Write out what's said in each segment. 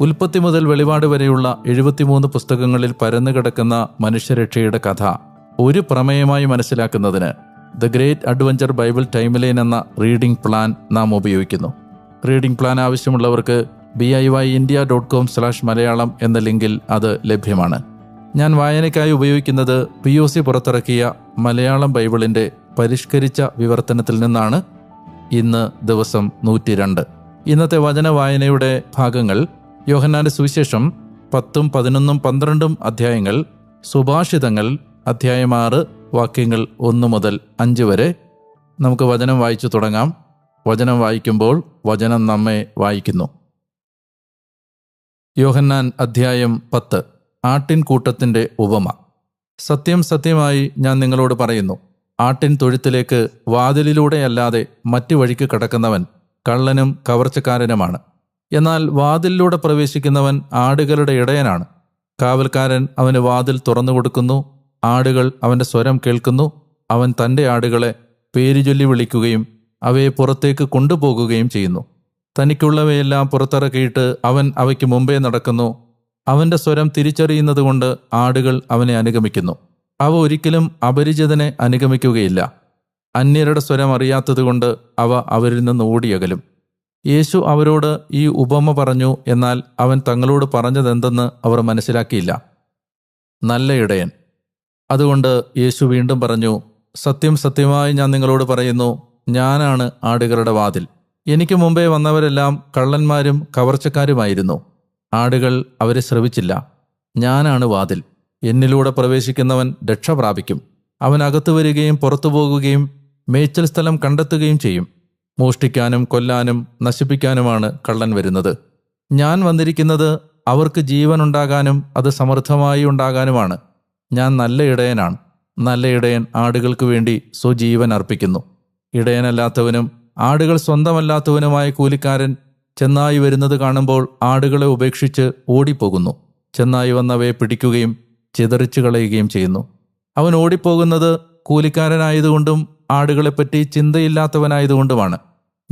ഉൽപ്പത്തി മുതൽ വെളിപാട് വരെയുള്ള എഴുപത്തിമൂന്ന് പുസ്തകങ്ങളിൽ പരന്നു കിടക്കുന്ന മനുഷ്യരക്ഷയുടെ കഥ ഒരു പ്രമേയമായി മനസ്സിലാക്കുന്നതിന് the great adventure Bible timeline എന്ന റീഡിംഗ് പ്ലാൻ നാം ഉപയോഗിക്കുന്നു. റീഡിംഗ് പ്ലാൻ ആവശ്യമുള്ളവർക്ക് B I Y India dot com slash Malayalam എന്ന ലിങ്കിൽ അത് ലഭ്യമാണ്. ഞാൻ വായനയ്ക്കായി ഉപയോഗിക്കുന്നത് പി ഒ സി പുറത്തിറക്കിയ മലയാളം ബൈബിളിന്റെ പരിഷ്കരിച്ച വിവർത്തനത്തിൽ നിന്നാണ്. ഇന്ന് ദിവസം നൂറ്റി രണ്ട് ഇന്നത്തെ വചന വായനയുടെ ഭാഗങ്ങൾ യോഹന്നാന്റെ സുവിശേഷം പത്തും പതിനൊന്നും പന്ത്രണ്ടും അധ്യായങ്ങൾ സുഭാഷിതങ്ങൾ അധ്യായം ആറ് വാക്യങ്ങൾ ഒന്ന് മുതൽ അഞ്ച് വരെ നമുക്ക് വചനം വായിച്ചു തുടങ്ങാം. വചനം വായിക്കുമ്പോൾ വചനം നമ്മെ വായിക്കുന്നു. യോഹന്നാൻ അധ്യായം പത്ത് ആട്ടിൻകൂട്ടത്തിന്റെ ഉപമ. സത്യം സത്യമായി ഞാൻ നിങ്ങളോട് പറയുന്നു. ആട്ടിൻ തൊഴുത്തിലേക്ക് വാതിലിലൂടെയല്ലാതെ മറ്റു വഴിക്ക് കടക്കുന്നവൻ കള്ളനും കവർച്ചക്കാരനുമാണ്. എന്നാൽ വാതിലിലൂടെ പ്രവേശിക്കുന്നവൻ ആടുകളുടെ ഇടയനാണ്. കാവൽക്കാരൻ അവന് വാതിൽ തുറന്നു കൊടുക്കുന്നു ആടുകൾ അവന്റെ സ്വരം കേൾക്കുന്നു അവൻ തന്റെ ആടുകളെ പേരുചൊല്ലി വിളിക്കുകയും അവയെ പുറത്തേക്ക് കൊണ്ടുപോകുകയും ചെയ്യുന്നു. തനിക്കുള്ളവയെല്ലാം പുറത്തിറക്കിയിട്ട് അവൻ അവയ്ക്ക് മുമ്പേ നടക്കുന്നു. അവന്റെ സ്വരം തിരിച്ചറിയുന്നതുകൊണ്ട് ആടുകൾ അവനെ അനുഗമിക്കുന്നു. അവ ഒരിക്കലും അപരിചിതനെ അനുഗമിക്കുകയില്ല. അന്യരുടെ സ്വരം അറിയാത്തതുകൊണ്ട് അവ അവരിൽ നിന്ന് ഓടിയകലും. യേശു അവരോട് ഈ ഉപമ പറഞ്ഞു എന്നാൽ അവൻ തങ്ങളോട് പറഞ്ഞതെന്തെന്ന് അവർ മനസ്സിലാക്കിയില്ല. നല്ല ഇടയൻ. അതുകൊണ്ട് യേശു വീണ്ടും പറഞ്ഞു സത്യം സത്യമായി ഞാൻ നിങ്ങളോട് പറയുന്നു ഞാനാണ് ആടുകളുടെ വാതിൽ. എനിക്ക് മുമ്പേ വന്നവരെല്ലാം കള്ളന്മാരും കവർച്ചക്കാരുമായിരുന്നു. ആടുകൾ അവരെ ശ്രവിച്ചില്ല ഞാനാണ് വാതിൽ. എന്നിലൂടെ പ്രവേശിക്കുന്നവൻ രക്ഷ പ്രാപിക്കും. അവൻ അകത്തു വരികയും പുറത്തു പോകുകയും മേച്ചൽ സ്ഥലം കണ്ടെത്തുകയും ചെയ്യും. മോഷ്ടിക്കാനും കൊല്ലാനും നശിപ്പിക്കാനുമാണ് കള്ളൻ വരുന്നത്. ഞാൻ വന്നിരിക്കുന്നത് അവർക്ക് ജീവൻ ഉണ്ടാകാനും അത് സമൃദ്ധമായി ഉണ്ടാകാനുമാണ്. ഞാൻ നല്ല ഇടയനാണ്. നല്ല ഇടയൻ ആടുകൾക്ക് വേണ്ടി സ്വജീവൻ അർപ്പിക്കുന്നു. ഇടയനല്ലാത്തവനും ആടുകൾ സ്വന്തമല്ലാത്തവനുമായ കൂലിക്കാരൻ ചെന്നായി വരുന്നത് കാണുമ്പോൾ ആടുകളെ ഉപേക്ഷിച്ച് ഓടിപ്പോകുന്നു. ചെന്നായി വന്നവയെ പിടിക്കുകയും ചിതറിച്ചു കളയുകയും ചെയ്യുന്നു. അവൻ ഓടിപ്പോകുന്നത് കൂലിക്കാരനായതുകൊണ്ടും ആടുകളെപ്പറ്റി ചിന്തയില്ലാത്തവനായതുകൊണ്ടുമാണ്.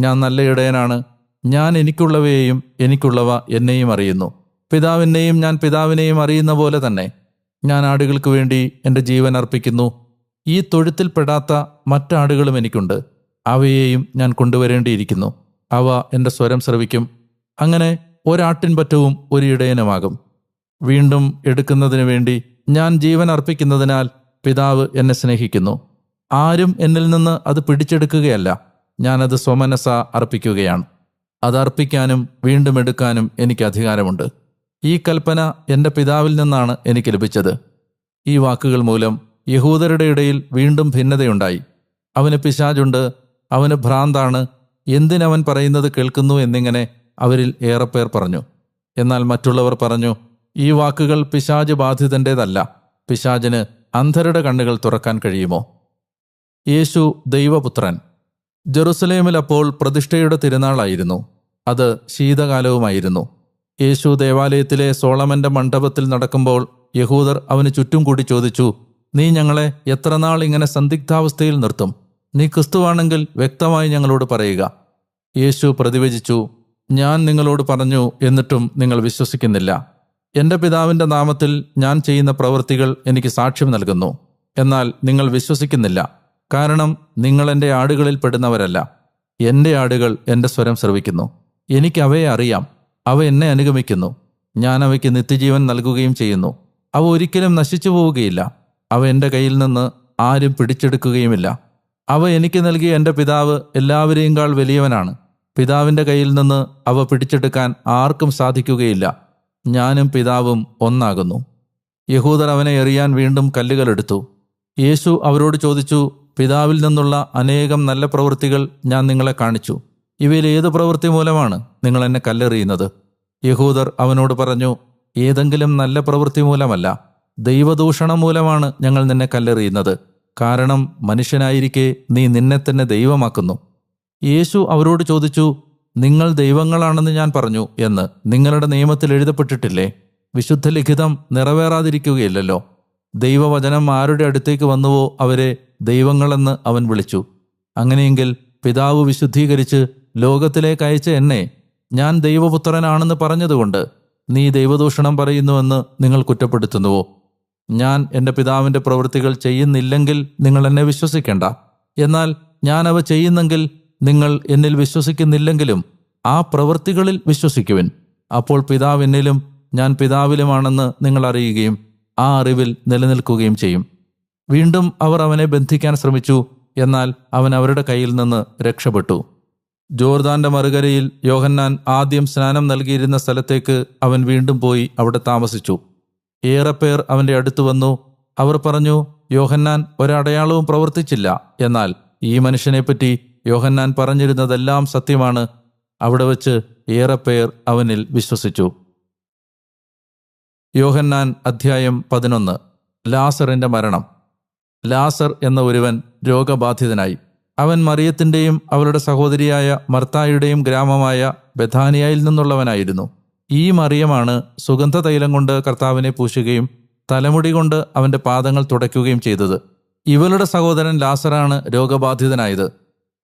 ഞാൻ നല്ല ഇടയനാണ്. ഞാൻ എനിക്കുള്ളവയെയും എനിക്കുള്ളവ എന്നെയും അറിയുന്നു. പിതാവിനെയും ഞാൻ പിതാവിനെയും അറിയുന്ന പോലെ തന്നെ ഞാൻ ആടുകൾക്ക് വേണ്ടി എന്റെ ജീവൻ അർപ്പിക്കുന്നു. ഈ തൊഴുത്തിൽപ്പെടാത്ത മറ്റാടുകളും എനിക്കുണ്ട്. അവയെയും ഞാൻ കൊണ്ടുവരേണ്ടിയിരിക്കുന്നു. അവ എന്റെ സ്വരം ശ്രവിക്കും. അങ്ങനെ ഒരാട്ടിൻ പറ്റവും ഒരു ഇടയനുമാകും. വീണ്ടും എടുക്കുന്നതിനു വേണ്ടി ഞാൻ ജീവൻ അർപ്പിക്കുന്നതിനാൽ പിതാവ് എന്നെ സ്നേഹിക്കുന്നു. ആരും എന്നിൽ നിന്ന് അത് പിടിച്ചെടുക്കുകയല്ല. ഞാനത് സ്വമനസ അർപ്പിക്കുകയാണ്. അതർപ്പിക്കാനും വീണ്ടും എടുക്കാനും എനിക്ക് അധികാരമുണ്ട്. ഈ കൽപ്പന എന്റെ പിതാവിൽ നിന്നാണ് എനിക്ക് ലഭിച്ചത്. ഈ വാക്കുകൾ മൂലം യഹൂദരുടെ ഇടയിൽ വീണ്ടും ഭിന്നതയുണ്ടായി. അവന് പിശാജുണ്ട് അവന് ഭ്രാന്താണ് എന്തിനവൻ പറയുന്നത് കേൾക്കുന്നു എന്നിങ്ങനെ അവരിൽ ഏറെപ്പേർ പറഞ്ഞു. എന്നാൽ മറ്റുള്ളവർ പറഞ്ഞു ഈ വാക്കുകൾ പിശാജ് ബാധിതന്റേതല്ല പിശാജിന് അന്ധരുടെ കണ്ണുകൾ തുറക്കാൻ കഴിയുമോ? യേശു ദൈവപുത്രൻ. ജെറുസലേമിൽ അപ്പോൾ പ്രതിഷ്ഠയുടെ തിരുനാളായിരുന്നു. അത് ശീതകാലവുമായിരുന്നു. യേശു ദേവാലയത്തിലെ സോളമന്റെ മണ്ഡപത്തിൽ നടക്കുമ്പോൾ യഹൂദർ അവന് ചുറ്റും കൂടി ചോദിച്ചു നീ ഞങ്ങളെ എത്ര നാൾ ഇങ്ങനെ സന്ദിഗ്ധാവസ്ഥയിൽ നിർത്തും? നീ ക്രിസ്തുവാണെങ്കിൽ വ്യക്തമായി ഞങ്ങളോട് പറയുക. യേശു പ്രതിവചിച്ചു ഞാൻ നിങ്ങളോട് പറഞ്ഞു എന്നിട്ടും നിങ്ങൾ വിശ്വസിക്കുന്നില്ല. എന്റെ പിതാവിന്റെ നാമത്തിൽ ഞാൻ ചെയ്യുന്ന പ്രവൃത്തികൾ എനിക്ക് സാക്ഷ്യം നൽകുന്നു. എന്നാൽ നിങ്ങൾ വിശ്വസിക്കുന്നില്ല. കാരണം നിങ്ങൾ എന്റെ ആടുകളിൽ പെടുന്നവരല്ല. എന്റെ ആടുകൾ എന്റെ സ്വരം ശ്രവിക്കുന്നു. എനിക്ക് അവയെ അറിയാം. അവ എന്നെ അനുഗമിക്കുന്നു. ഞാൻ അവയ്ക്ക് നിത്യജീവൻ നൽകുകയും ചെയ്യുന്നു. അവ ഒരിക്കലും നശിച്ചു പോവുകയില്ല. അവ എന്റെ കയ്യിൽ നിന്ന് ആരും പിടിച്ചെടുക്കുകയുമില്ല. അവ എനിക്ക് നൽകിയ എന്റെ പിതാവ് എല്ലാവരെയും കാൾ വലിയവനാണ്. പിതാവിന്റെ കയ്യിൽ നിന്ന് അവ പിടിച്ചെടുക്കാൻ ആർക്കും സാധിക്കുകയില്ല. ഞാനും പിതാവും ഒന്നാകുന്നു. യഹൂദർ അവനെ എറിയാൻ വീണ്ടും കല്ലുകളെടുത്തു യേശു അവരോട് ചോദിച്ചു പിതാവിൽ നിന്നുള്ള അനേകം നല്ല പ്രവൃത്തികൾ ഞാൻ നിങ്ങളെ കാണിച്ചു. ഇവയിൽ ഏത് പ്രവൃത്തി മൂലമാണ് നിങ്ങൾ എന്നെ കല്ലെറിയുന്നത്? യഹൂദർ അവനോട് പറഞ്ഞു ഏതെങ്കിലും നല്ല പ്രവൃത്തി മൂലമല്ല. ദൈവദൂഷണം മൂലമാണ് ഞങ്ങൾ നിന്നെ കല്ലെറിയുന്നത്. കാരണം മനുഷ്യനായിരിക്കെ നീ നിന്നെ തന്നെ ദൈവമാക്കുന്നു. യേശു അവരോട് ചോദിച്ചു നിങ്ങൾ ദൈവങ്ങളാണെന്ന് ഞാൻ പറഞ്ഞു എന്ന് നിങ്ങളുടെ നിയമത്തിൽ എഴുതപ്പെട്ടിട്ടില്ലേ? വിശുദ്ധ ലിഖിതം നിറവേറാതിരിക്കുകയില്ലല്ലോ. ദൈവവചനം ആരുടെ അടുത്തേക്ക് വന്നുവോ അവരെ ദൈവങ്ങളെന്ന് അവൻ വിളിച്ചു. അങ്ങനെയെങ്കിൽ പിതാവ് വിശുദ്ധീകരിച്ച് ലോകത്തിലേക്ക് അയച്ച എന്നെ ഞാൻ ദൈവപുത്രനാണെന്ന് പറഞ്ഞതുകൊണ്ട് നീ ദൈവദൂഷണം പറയുന്നുവെന്ന് നിങ്ങൾ കുറ്റപ്പെടുത്തുന്നുവോ? ഞാൻ എന്റെ പിതാവിന്റെ പ്രവൃത്തികൾ ചെയ്യുന്നില്ലെങ്കിൽ നിങ്ങൾ എന്നെ വിശ്വസിക്കേണ്ട. എന്നാൽ ഞാൻ അവ ചെയ്യുന്നെങ്കിൽ നിങ്ങൾ എന്നിൽ വിശ്വസിക്കുന്നില്ലെങ്കിലും ആ പ്രവൃത്തികളിൽ വിശ്വസിക്കുവിൻ. അപ്പോൾ പിതാവ് എന്നിലും ഞാൻ പിതാവിലുമാണെന്ന് നിങ്ങൾ അറിയുകയും ആ അറിവിൽ നിലനിൽക്കുകയും ചെയ്യും. വീണ്ടും അവർ അവനെ ബന്ധിക്കാൻ ശ്രമിച്ചു എന്നാൽ അവൻ അവരുടെ കയ്യിൽ നിന്ന് രക്ഷപ്പെട്ടു. ജോർദാന്റെ മറുകരയിൽ യോഹന്നാൻ ആദ്യം സ്നാനം നൽകിയിരുന്ന സ്ഥലത്തേക്ക് അവൻ വീണ്ടും പോയി അവിടെ താമസിച്ചു. ഏറെ പേർ അവന്റെ അടുത്ത് വന്നു അവർ പറഞ്ഞു യോഹന്നാൻ ഒരടയാളവും പ്രവർത്തിച്ചില്ല. എന്നാൽ ഈ മനുഷ്യനെപ്പറ്റി യോഹന്നാൻ പറഞ്ഞിരുന്നതെല്ലാം സത്യമാണ്. അവിടെ വച്ച് ഏറെ പേർ അവനിൽ വിശ്വസിച്ചു. യോഹന്നാൻ അധ്യായം പതിനൊന്ന്. ലാസറിന്റെ മരണം. ലാസർ എന്ന ഒരുവൻ രോഗബാധിതനായി. അവൻ മറിയത്തിന്റെയും അവളുടെ സഹോദരിയായ മർത്തായുടെയും ഗ്രാമമായ ബഥാനിയയിൽ നിന്നുള്ളവനായിരുന്നു. ഈ മറിയമാണ് സുഗന്ധ തൈലം കൊണ്ട് കർത്താവിനെ പൂശുകയും തലമുടി കൊണ്ട് അവന്റെ പാദങ്ങൾ തുടയ്ക്കുകയും ചെയ്തത്. ഇവളുടെ സഹോദരൻ ലാസറാണ് രോഗബാധിതനായത്.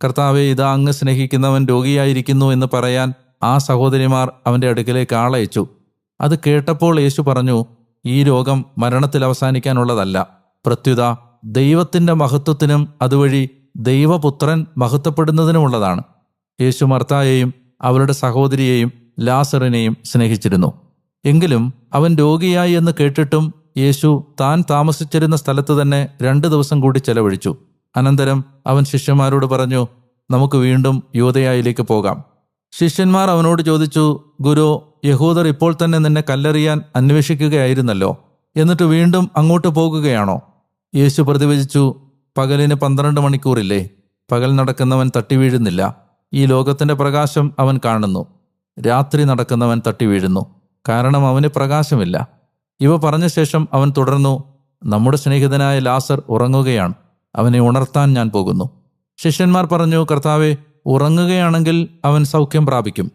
കർത്താവെ ഇതാ അങ്ങ് സ്നേഹിക്കുന്നവൻ രോഗിയായിരിക്കുന്നു എന്ന് പറയാൻ ആ സഹോദരിമാർ അവന്റെ അടുക്കിലേക്ക് ആളയച്ചു. അത് കേട്ടപ്പോൾ യേശു പറഞ്ഞു ഈ രോഗം മരണത്തിൽ അവസാനിക്കാനുള്ളതല്ല. പ്രത്യുത ദൈവത്തിന്റെ മഹത്വത്തിനും അതുവഴി ദൈവപുത്രൻ മഹത്വപ്പെടുന്നതിനുമുള്ളതാണ്. യേശു മർത്തായെയും അവളുടെ സഹോദരിയെയും ലാസറിനെയും സ്നേഹിച്ചിരുന്നു. എങ്കിലും അവൻ രോഗിയായി എന്ന് കേട്ടിട്ടും യേശു താൻ താമസിച്ചിരുന്ന സ്ഥലത്ത് തന്നെ രണ്ടു ദിവസം കൂടി ചെലവഴിച്ചു. അനന്തരം അവൻ ശിഷ്യന്മാരോട് പറഞ്ഞു നമുക്ക് വീണ്ടും യൂതയായിലേക്ക് പോകാം. ശിഷ്യന്മാർ അവനോട് ചോദിച്ചു ഗുരു യഹൂദർ ഇപ്പോൾ തന്നെ നിന്നെ കല്ലെറിയാൻ അന്വേഷിക്കുകയായിരുന്നല്ലോ. എന്നിട്ട് വീണ്ടും അങ്ങോട്ട് പോകുകയാണോ? യേശു പ്രതിവചിച്ചു പകലിന് പന്ത്രണ്ട് മണിക്കൂറില്ലേ? പകൽ നടക്കുന്നവൻ തട്ടി വീഴുന്നില്ല. ഈ ലോകത്തിന്റെ പ്രകാശം അവൻ കാണുന്നു. രാത്രി നടക്കുന്നവൻ തട്ടി വീഴുന്നു. കാരണം അവന് പ്രകാശമില്ല. ഇവ പറഞ്ഞ ശേഷം അവൻ തുടർന്നു നമ്മുടെ സ്നേഹിതനായ ലാസർ ഉറങ്ങുകയാണ്. അവനെ ഉണർത്താൻ ഞാൻ പോകുന്നു. ശിഷ്യന്മാർ പറഞ്ഞു കർത്താവെ ഉറങ്ങുകയാണെങ്കിൽ അവൻ സൗഖ്യം പ്രാപിക്കും.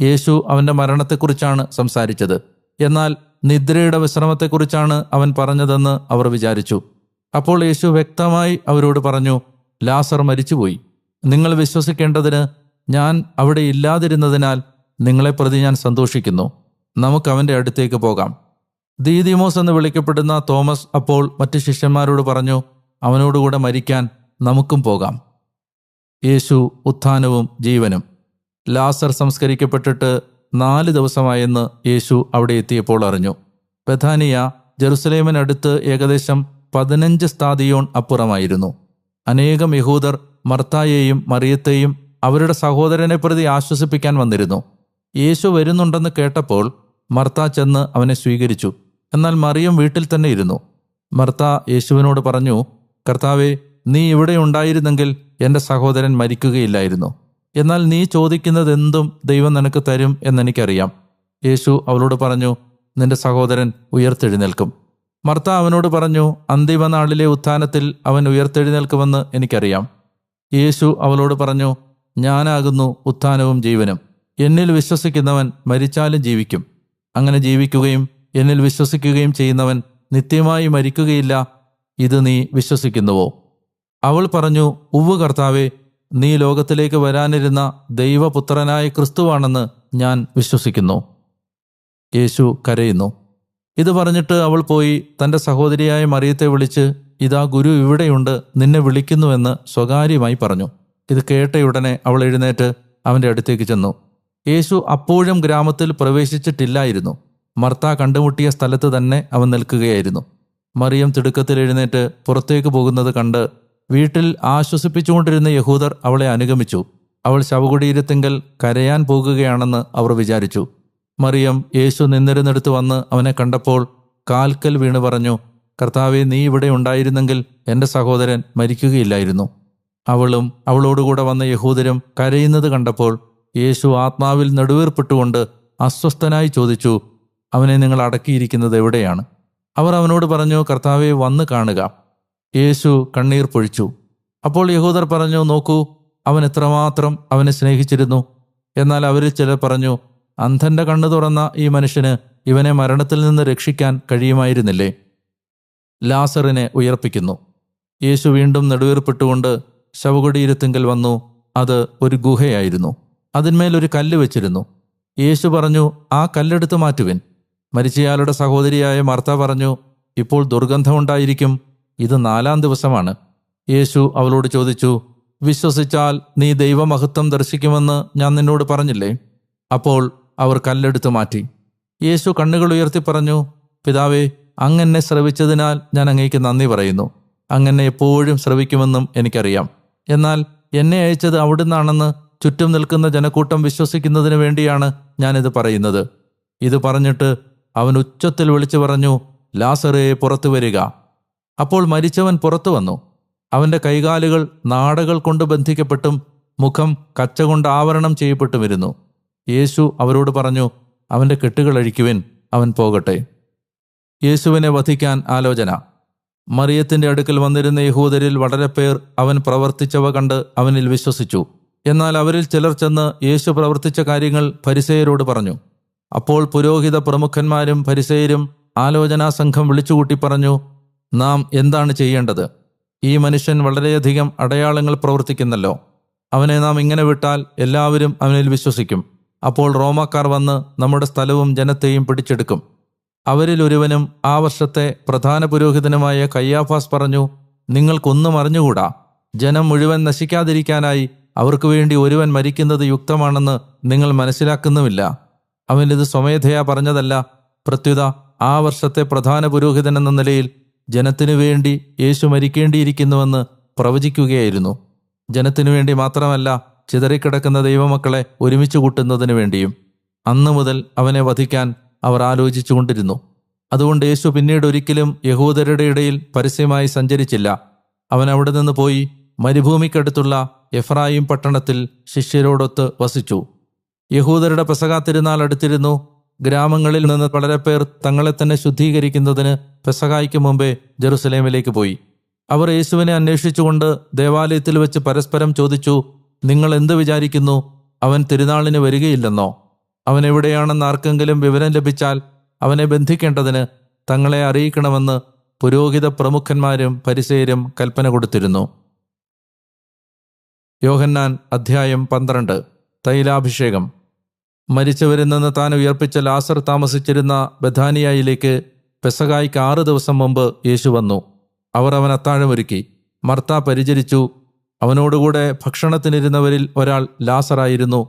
യേശു അവന്റെ മരണത്തെക്കുറിച്ചാണ് സംസാരിച്ചത്. എന്നാൽ നിദ്രയുടെ വിശ്രമത്തെക്കുറിച്ചാണ് അവൻ പറഞ്ഞതെന്ന് അവർ വിചാരിച്ചു. അപ്പോൾ യേശു വ്യക്തമായി അവരോട് പറഞ്ഞു ലാസർ മരിച്ചുപോയി. നിങ്ങൾ വിശ്വസിക്കേണ്ടതിന് ഞാൻ അവിടെ ഇല്ലാതിരുന്നതിനാൽ നിങ്ങളെ പ്രതി ഞാൻ സന്തോഷിക്കുന്നു. നമുക്ക് അവന്റെ അടുത്തേക്ക് പോകാം. ദീദിമോസ് എന്ന് വിളിക്കപ്പെടുന്ന തോമസ് അപ്പോൾ മറ്റു ശിഷ്യന്മാരോട് പറഞ്ഞു അവനോടുകൂടെ മരിക്കാൻ നമുക്കും പോകാം. യേശു ഉത്ഥാനവും ജീവനും. ലാസർ സംസ്കരിക്കപ്പെട്ടിട്ട് നാല് ദിവസമായെന്ന് യേശു അവിടെ എത്തിയപ്പോൾ അറിഞ്ഞു. ബഥാനിയ ജെറുസലേമിനടുത്ത് ഏകദേശം പതിനഞ്ച് സ്ഥാതിയോൺ അപ്പുറമായിരുന്നു. അനേകം യഹൂദർ മർത്തായെയും മറിയത്തെയും അവരുടെ സഹോദരനെ പ്രതി ആശ്വസിപ്പിക്കാൻ വന്നിരുന്നു. യേശു വരുന്നുണ്ടെന്ന് കേട്ടപ്പോൾ മർത്ത ചെന്ന് അവനെ സ്വീകരിച്ചു. എന്നാൽ മറിയം വീട്ടിൽ തന്നെ ഇരുന്നു. മർത്ത യേശുവിനോട് പറഞ്ഞു കർത്താവെ നീ ഇവിടെ ഉണ്ടായിരുന്നെങ്കിൽ എന്റെ സഹോദരൻ മരിക്കുകയില്ലായിരുന്നു. എന്നാൽ നീ ചോദിക്കുന്നത് എന്തും ദൈവം നിനക്ക് തരും എന്നെനിക്കറിയാം. യേശു അവളോട് പറഞ്ഞു നിന്റെ സഹോദരൻ ഉയർത്തെഴുന്നേൽക്കും. മർത്ത അവനോട് പറഞ്ഞു അന്തിമനാളിലെ ഉത്ഥാനത്തിൽ അവൻ ഉയർത്തെഴുന്നേൽക്കുമെന്ന് എനിക്കറിയാം. യേശു അവളോട് പറഞ്ഞു ഞാനാകുന്നു ഉത്ഥാനവും ജീവനും. എന്നിൽ വിശ്വസിക്കുന്നവൻ മരിച്ചാലും ജീവിക്കും. അങ്ങനെ ജീവിക്കുകയും എന്നിൽ വിശ്വസിക്കുകയും ചെയ്യുന്നവൻ നിത്യമായി മരിക്കുകയില്ല. ഇത് നീ വിശ്വസിക്കുന്നുവോ? അവൾ പറഞ്ഞു ഉവ്വ് കർത്താവെ നീ ലോകത്തിലേക്ക് വരാനിരുന്ന ദൈവപുത്രനായ ക്രിസ്തുവാണെന്ന് ഞാൻ വിശ്വസിക്കുന്നു. യേശു കരയുന്നു. ഇത് പറഞ്ഞിട്ട് അവൾ പോയി തന്റെ സഹോദരിയായ മറിയത്തെ വിളിച്ച് ഇതാ ഗുരു ഇവിടെയുണ്ട് നിന്നെ വിളിക്കുന്നുവെന്ന് സ്വകാര്യമായി പറഞ്ഞു. ഇത് കേട്ടയുടനെ അവൾ എഴുന്നേറ്റ് അവന്റെ അടുത്തേക്ക് ചെന്നു. യേശു അപ്പോഴും ഗ്രാമത്തിൽ പ്രവേശിച്ചിട്ടില്ലായിരുന്നു. മർത്ത കണ്ടുമുട്ടിയ സ്ഥലത്ത് തന്നെ അവൻ നിൽക്കുകയായിരുന്നു. മറിയം തിടുക്കത്തിൽ എഴുന്നേറ്റ് പുറത്തേക്ക് പോകുന്നത് കണ്ട് വീട്ടിൽ ആശ്വസിപ്പിച്ചുകൊണ്ടിരുന്ന യഹൂദർ അവളെ അനുഗമിച്ചു. അവൾ ശവകുടീരത്തിങ്കൽ കരയാൻ പോകുകയാണെന്ന് അവർ വിചാരിച്ചു. മറിയം യേശു നിന്നിരുന്നിടത്ത് വന്ന് അവനെ കണ്ടപ്പോൾ കാൽക്കൽ വീണ് പറഞ്ഞു കർത്താവെ നീ ഇവിടെ ഉണ്ടായിരുന്നെങ്കിൽ എന്റെ സഹോദരൻ മരിക്കുകയില്ലായിരുന്നു. അവളും അവളോടുകൂടെ വന്ന യഹൂദരും കരയുന്നത് കണ്ടപ്പോൾ യേശു ആത്മാവിൽ നെടുവേർപ്പെട്ടുകൊണ്ട് അസ്വസ്ഥനായി ചോദിച്ചു അവനെ നിങ്ങൾ അടക്കിയിരിക്കുന്നത് എവിടെയാണ്? അവർ അവനോട് പറഞ്ഞു കർത്താവെ വന്ന് കാണുക. യേശു കണ്ണീർ പൊഴിച്ചു. അപ്പോൾ യഹൂദർ പറഞ്ഞു നോക്കൂ അവൻ എത്രമാത്രം അവനെ സ്നേഹിച്ചിരുന്നു. എന്നാൽ അവരിൽ ചിലർ പറഞ്ഞു അന്ധന്റെ കണ്ണു തുറന്ന ഈ മനുഷ്യന് ഇവനെ മരണത്തിൽ നിന്ന് രക്ഷിക്കാൻ കഴിയുമായിരുന്നില്ലേ? ലാസറിനെ ഉയർപ്പിക്കുന്നു. യേശു വീണ്ടും നെടുവീർപ്പിട്ടുകൊണ്ട് ശവകുടീരത്തിങ്കൽ വന്നു. അത് ഒരു ഗുഹയായിരുന്നു. അതിന്മേൽ ഒരു കല്ല് വെച്ചിരുന്നു. യേശു പറഞ്ഞു ആ കല്ലെടുത്ത് മാറ്റുവിൻ. മരിച്ചയാളുടെ സഹോദരിയായ മർത്ത പറഞ്ഞു ഇപ്പോൾ ദുർഗന്ധമുണ്ടായിരിക്കും ഇത് നാലാം ദിവസമാണ്. യേശു അവളോട് ചോദിച്ചു വിശ്വസിച്ചാൽ നീ ദൈവമഹത്വം ദർശിക്കുമെന്ന് ഞാൻ നിന്നോട് പറഞ്ഞില്ലേ? അപ്പോൾ അവർ കല്ലെടുത്തു മാറ്റി. യേശു കണ്ണുകൾ ഉയർത്തി പറഞ്ഞു പിതാവേ അങ്ങനെ ശ്രവിച്ചതിനാൽ ഞാൻ അങ്ങേക്ക് നന്ദി പറയുന്നു. അങ്ങനെ എപ്പോഴും ശ്രവിക്കുമെന്നും എനിക്കറിയാം. എന്നാൽ എന്നെ അയച്ചത് അവിടുന്നാണെന്ന് ചുറ്റും നിൽക്കുന്ന ജനക്കൂട്ടം വിശ്വസിക്കുന്നതിന് വേണ്ടിയാണ് ഞാനിത് പറയുന്നത്. ഇത് പറഞ്ഞിട്ട് അവൻ ഉച്ചത്തിൽ വിളിച്ചു പറഞ്ഞു ലാസറേ പുറത്തു വരിക. അപ്പോൾ മരിച്ചവൻ പുറത്തു വന്നു. അവന്റെ കൈകാലുകൾ നാടകൾ കൊണ്ട് ബന്ധിക്കപ്പെട്ടും മുഖം കച്ച കൊണ്ട് ആവരണം ചെയ്യപ്പെട്ടുമിരുന്നു. യേശു അവരോട് പറഞ്ഞു അവന്റെ കെട്ടുകൾ അഴിക്കുവിൻ അവൻ പോകട്ടെ. യേശുവിനെ വധിക്കാൻ ആലോചന. മറിയത്തിന്റെ അടുക്കൽ വന്നിരുന്ന യഹൂദരിൽ വളരെ പേർ അവൻ പ്രവർത്തിച്ചവ കണ്ട് അവനിൽ വിശ്വസിച്ചു. എന്നാൽ അവരിൽ ചിലർ ചെന്ന് യേശു പ്രവർത്തിച്ച കാര്യങ്ങൾ പരിസയരോട് പറഞ്ഞു. അപ്പോൾ പുരോഹിത പ്രമുഖന്മാരും പരിസയരും ആലോചനാ സംഘം വിളിച്ചുകൂട്ടി പറഞ്ഞു നാം എന്താണ് ചെയ്യേണ്ടത്? ഈ മനുഷ്യൻ വളരെയധികം അടയാളങ്ങൾ പ്രവർത്തിക്കുന്നല്ലോ. അവനെ നാം ഇങ്ങനെ വിട്ടാൽ എല്ലാവരും അവനിൽ വിശ്വസിക്കും. അപ്പോൾ റോമാക്കാർ വന്ന് നമ്മുടെ സ്ഥലവും ജനത്തെയും പിടിച്ചെടുക്കും. അവരിൽ ഒരുവനും ആ വർഷത്തെ പ്രധാന പുരോഹിതനുമായ കയ്യാഫാസ് പറഞ്ഞു നിങ്ങൾക്കൊന്നും അറിഞ്ഞുകൂടാ. ജനം മുഴുവൻ നശിക്കാതിരിക്കാനായി അവർക്ക് വേണ്ടി ഒരുവൻ മരിക്കുന്നത് യുക്തമാണെന്ന് നിങ്ങൾ മനസ്സിലാക്കുന്നുമില്ല. അവൻ ഇത് സ്വമേധയാ പറഞ്ഞതല്ല. പ്രത്യുത ആ വർഷത്തെ പ്രധാന പുരോഹിതൻ എന്ന നിലയിൽ ജനത്തിനു വേണ്ടി യേശു മരിക്കേണ്ടിയിരിക്കുന്നുവെന്ന് പ്രവചിക്കുകയായിരുന്നു. ജനത്തിനു വേണ്ടി മാത്രമല്ല ചിതറിക്കിടക്കുന്ന ദൈവമക്കളെ ഒരുമിച്ച് കൂട്ടുന്നതിനു വേണ്ടിയും അന്നു മുതൽ അവനെ വധിക്കാൻ അവർ ആലോചിച്ചുകൊണ്ടിരുന്നു. അതുകൊണ്ട് യേശു പിന്നീട് ഒരിക്കലും യഹൂദരുടെ ഇടയിൽ പരസ്യമായി സഞ്ചരിച്ചില്ല. അവൻ അവിടെ നിന്ന് പോയി മരുഭൂമിക്കടുത്തുള്ള എഫ്രായിം പട്ടണത്തിൽ ശിഷ്യരോടൊത്ത് വസിച്ചു. യഹൂദരുടെ പെസക തിരുനാൾ അടുത്തിരുന്നു. ഗ്രാമങ്ങളിൽ നിന്ന് വളരെ പേർ തങ്ങളെ തന്നെ ശുദ്ധീകരിക്കുന്നതിന് പെസകായ്ക്ക് മുമ്പേ ജെറുസലേമിലേക്ക് പോയി. അവർ യേശുവിനെ അന്വേഷിച്ചുകൊണ്ട് ദേവാലയത്തിൽ വെച്ച് പരസ്പരം ചോദിച്ചു നിങ്ങൾ എന്ത് വിചാരിക്കുന്നു? അവൻ തിരുനാളിന് വരികയില്ലെന്നോ? അവൻ എവിടെയാണെന്ന് ആർക്കെങ്കിലും വിവരം ലഭിച്ചാൽ അവനെ ബന്ധിക്കേണ്ടതിന് തങ്ങളെ അറിയിക്കണമെന്ന് പുരോഹിത പ്രമുഖന്മാരും പരിസേരും കൽപ്പന കൊടുത്തിരുന്നു. യോഹന്നാൻ അധ്യായം പന്ത്രണ്ട്. തൈലാഭിഷേകം. മരിച്ചവരിൽ നിന്ന് താൻ ഉയർപ്പിച്ച ലാസർ താമസിച്ചിരുന്ന ബഥാനിയായിലേക്ക് പെസകായ്ക്ക് ആറ് ദിവസം മുമ്പ് യേശു വന്നു. അവർ അവൻ അത്താഴമൊരുക്കി. മർത്ത പരിചരിച്ചു. അവനോടുകൂടെ ഭക്ഷണത്തിനിരുന്നവരിൽ ഒരാൾ ലാസറായിരുന്നു.